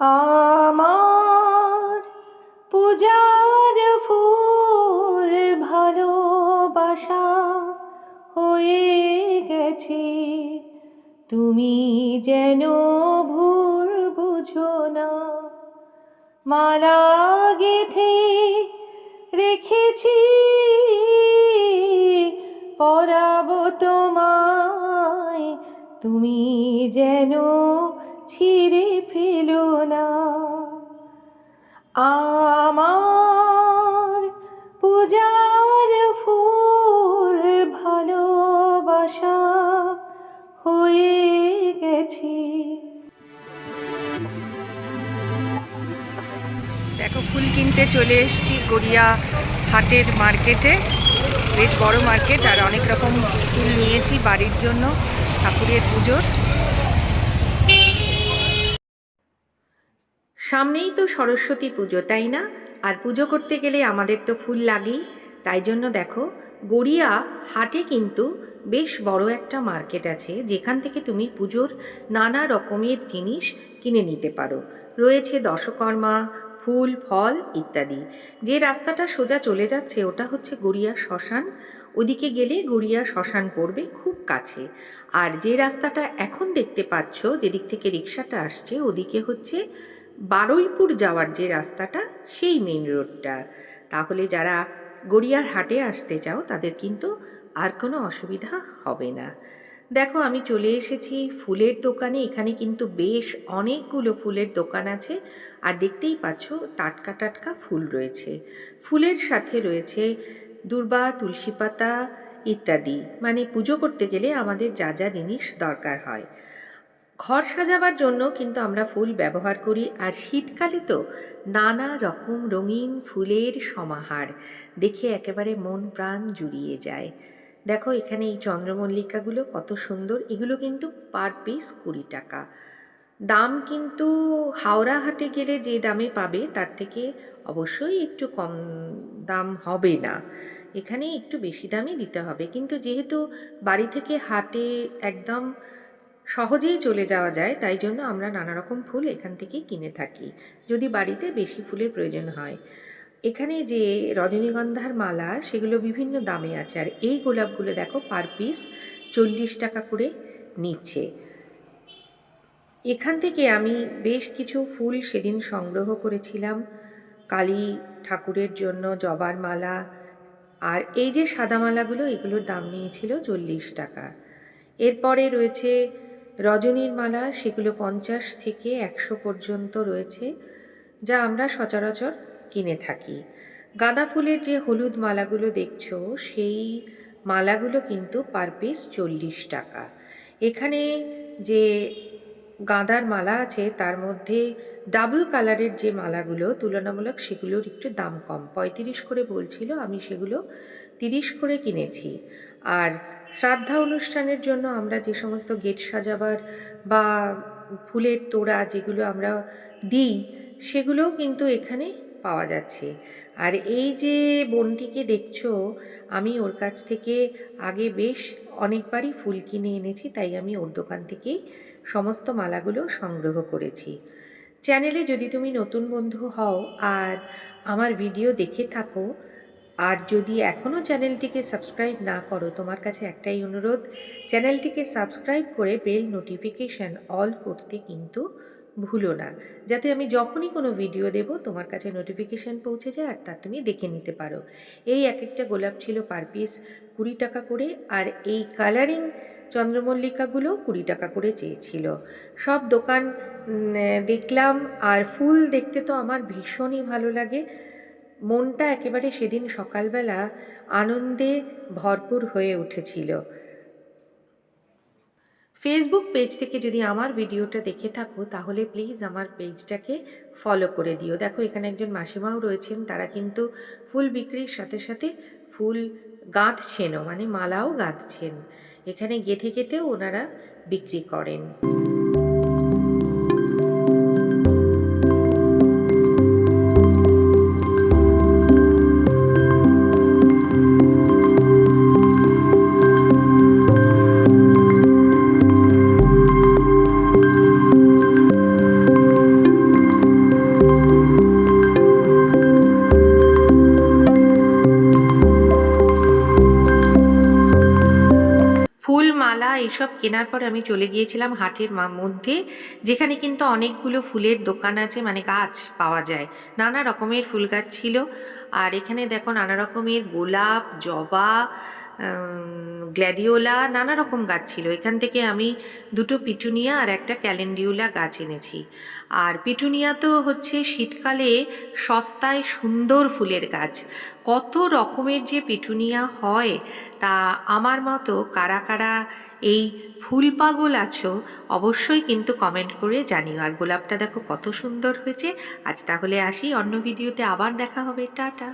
আমার পূজার ফুল ভালোবাসা হয়ে গেছে। তুমি যেন ভুল বুঝো না। মালা গেথে রেখেছি, পরাবো তোমায়। তুমি যেন ছিঁড়ে ফেলো না। আমার পূজার ফুল ভালোবাসা হয়ে গেছি। দেখো, ফুল কিনতে চলে এসেছি গড়িয়া হাটের মার্কেটে। বেশ বড় মার্কেট আর অনেক রকম ফুল নিয়েছি বাড়ির জন্য, ঠাকুরের পুজোর। সামনেই তো সরস্বতী পুজো, তাই না? আর পুজো করতে গেলে আমাদের তো ফুল লাগেই। তাই জন্য দেখো, গড়িয়া হাটে কিন্তু বেশ বড় একটা মার্কেট আছে, যেখান থেকে তুমি পুজোর নানা রকমের জিনিস কিনে নিতে পারো। রয়েছে দশকর্মা, ফুল, ফল ইত্যাদি। যে রাস্তাটা সোজা চলে যাচ্ছে, ওটা হচ্ছে গড়িয়া শ্মশান। ওদিকে গেলে গড়িয়া শ্মশান পড়বে খুব কাছে। আর যে রাস্তাটা এখন দেখতে পাচ্ছ, যেদিক থেকে রিক্সাটা আসছে, ওদিকে হচ্ছে বারুইপুর যাওয়ার যে রাস্তাটা, সেই মেন রোডটা তাহলে যারা গড়িয়ার হাটে আসতে চাও, তাদের কিন্তু আর কোনো অসুবিধা হবে না। দেখো, আমি চলে এসেছি ফুলের দোকানে। এখানে কিন্তু বেশ অনেকগুলো ফুলের দোকান আছে। আর দেখতেই পাচ্ছ, টাটকা টাটকা ফুল রয়েছে। ফুলের সাথে রয়েছে দূর্বা, তুলসী পাতা ইত্যাদি। মানে পুজো করতে গেলে আমাদের যা যা জিনিস দরকার হয়। ঘর সাজাবার জন্য কিন্তু আমরা ফুল ব্যবহার করি, আর শীতকালে তো নানা রকম রঙিন ফুলের সমাহার। দেখে একেবারে মন প্রাণ জুড়িয়ে যায়। দেখো, এখানে এই চন্দ্রমল্লিকাগুলো কত সুন্দর। এগুলো কিন্তু পার পিস কুড়ি টাকা। দাম কিন্তু হাওড়া হাটে গেলে যে দামে পাবে, তার থেকে অবশ্যই একটু কম দাম হবে না। এখানে একটু বেশি দামই দিতে হবে। কিন্তু যেহেতু বাড়ি থেকে হাটে একদম সহজেই চলে যাওয়া যায়, তাই জন্য আমরা নানা রকম ফুল এখান থেকে কিনে থাকি, যদি বাড়িতে বেশি ফুলের প্রয়োজন হয়। এখানে যে রজনীগন্ধার মালা, সেগুলো বিভিন্ন দামে আছে, আর এই গোলাপগুলো দেখো পার পিস চল্লিশ টাকা করে নিচ্ছে। এখান থেকে আমি বেশ কিছু ফুল সেদিন সংগ্রহ করেছিলাম, কালী ঠাকুরের জন্য জবার মালা, আর এই যে সাদা মালাগুলো, এগুলোর দাম নিয়েছিল চল্লিশ টাকা। এরপরে রয়েছে রজনীর মালা সেগুলো পঞ্চাশ থেকে একশো পর্যন্ত রয়েছে, যা আমরা সচরাচর কিনে থাকি। গাঁদা ফুলের যে হলুদ মালাগুলো দেখছ, সেই মালাগুলো কিন্তু পার পিস চল্লিশ টাকা। এখানে যে গাঁদার মালা আছে, তার মধ্যে ডাবল কালারের যে মালাগুলো, তুলনামূলক সেগুলোর একটু দাম কম। পঁয়ত্রিশ করে বলছিল, আমি সেগুলো তিরিশ করে কিনেছি। আর শ্রাদ্ধা অনুষ্ঠানের জন্য আমরা যে সমস্ত গেট সাজাবার বা ফুলের তোড়া যেগুলো আমরা দিই, সেগুলোও কিন্তু এখানে পাওয়া যাচ্ছে। আর এই যে বোনটিকে দেখছ, আমি ওর কাছ থেকে আগে বেশ অনেকবারই ফুল কিনে এনেছি, তাই আমি ওর দোকান থেকেই সমস্ত মালাগুলো সংগ্রহ করেছি। চ্যানেলে যদি তুমি নতুন বন্ধু হও আর আমার ভিডিও দেখে থাকো, আর যদি এখনও চ্যানেলটিকে সাবস্ক্রাইব না করো, তোমার কাছে একটাই অনুরোধ, চ্যানেলটিকে সাবস্ক্রাইব করে বেল নোটিফিকেশান অল করতে কিন্তু ভুলো না। যাতে আমি যখনই কোনো ভিডিও দেব, তোমার কাছে নোটিফিকেশান পৌঁছে যায় আর তা তুমি দেখে নিতে পারো। এই এক একটা গোলাপ ছিল পার পিস কুড়ি টাকা করে আর এই কালারিং চন্দ্রমল্লিকাগুলো কুড়ি টাকা করে চেয়েছিল। সব দোকান দেখলাম আর ফুল দেখতে তো আমার ভীষণই ভালো লাগে। মনটা একেবারে সেদিন সকালবেলা আনন্দে ভরপুর হয়ে উঠেছিল। ফেসবুক পেজ থেকে যদি আমার ভিডিওটা দেখে থাকো, তাহলে প্লিজ আমার পেজটাকে ফলো করে দিও। দেখো, এখানে একজন মাসিমাও রয়েছেন, তারা কিন্তু ফুল বিক্রির সাথে সাথে ফুল গাঁথছেনও মানে মালাও গাঁথছেন এখানে গেথে গেথেও ওনারা বিক্রি করেন। সব কেনার পর আমি চলে গিয়েছিলাম হাটের মধ্যে, যেখানে কিন্তু অনেকগুলো ফুলের দোকান আছে মানে গাছ পাওয়া যায়। নানা রকমের ফুল গাছ ছিল। আর এখানে দেখো নানা রকমের গোলাপ, জবা গ্ল্যাডিওলা নানা রকম গাছ ছিল। এখান থেকে আমি দুটো পিটুনিয়া আর একটা ক্যালেন্ডিওলা গাছ এনেছি। আর পিটুনিয়া তো হচ্ছে শীতকালে সস্তায় সুন্দর ফুলের গাছ। কত রকমের যে পিটুনিয়া হয়, তা আমার মতো কারা কারা এই ফুল পাগল আছো, অবশ্যই কিন্তু কমেন্ট করে জানিও। আর গোলাপটা দেখো কত সুন্দর হয়েছে। আজ তাহলে আসি, অন্য ভিডিওতে আবার দেখা হবে। টাটা।